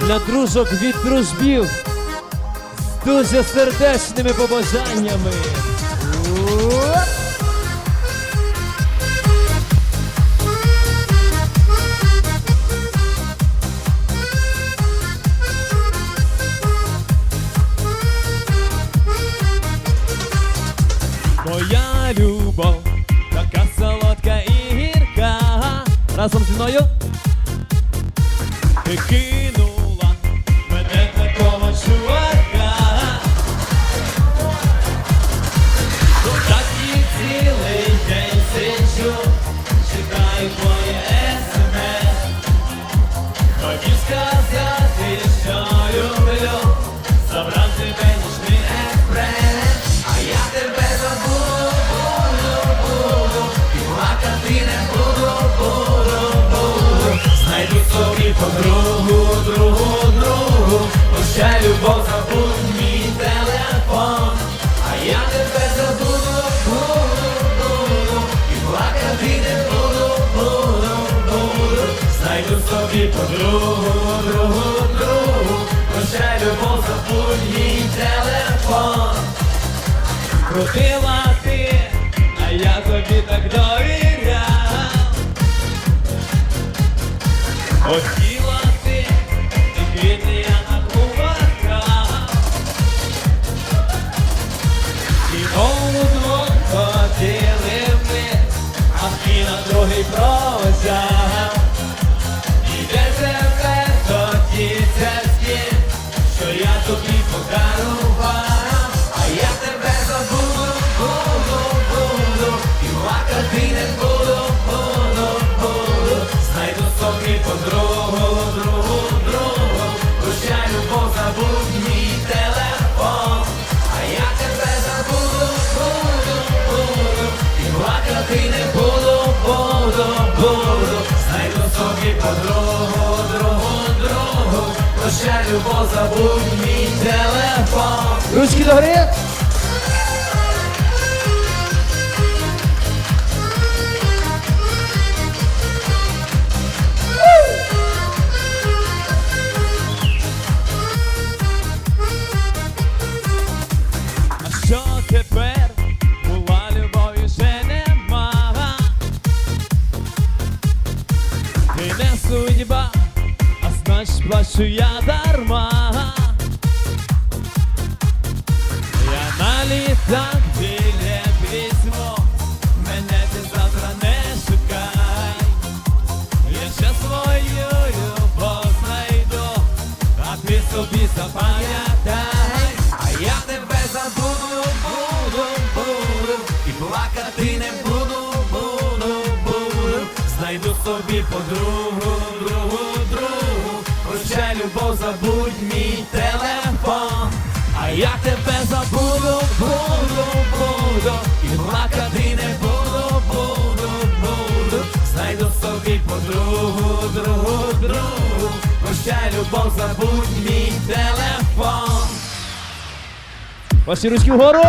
Для дружок від дружбів з дуже сердечними побажаннями. Моя любов, така солодка і гірка. Разом зі мною. Подругу, другу, другу, Прощай, любов, забудь мій телефон. А я тебе забуду, буду, буду, і плакати не буду, буду, буду. Знайду собі подругу, другу, другу, Прощай, любов, забудь мій телефон. Крутила ти, а я тобі так довіряв. Хотіла на другий прозяв. І де тебе тоді зв'язки, що я тобі подарував, а я тебе забуду, буду, буду, і плакати не буду, буду, буду, знайду собі подругу, другу, другу, прощай, любов, забудь знайду собі подругу, другу, другу, прощай, любов, забудь мій телефон. Ручки догори. А плачу я дарма. Я на літак білет візьму, мене ти завтра не шукай. Я ще свою любов знайду, а ти собі запам'ятай, а я тебе забуду, буду, буду, і плакати не буду, буду, буду, знайду собі подругу, забудь мій телефон. А я тебе забуду, буду, буду, і плакати не буду, буду, буду, знайду собі подругу, другу, другу, прощай, любов, забудь мій телефон. Ваші ручки вгору!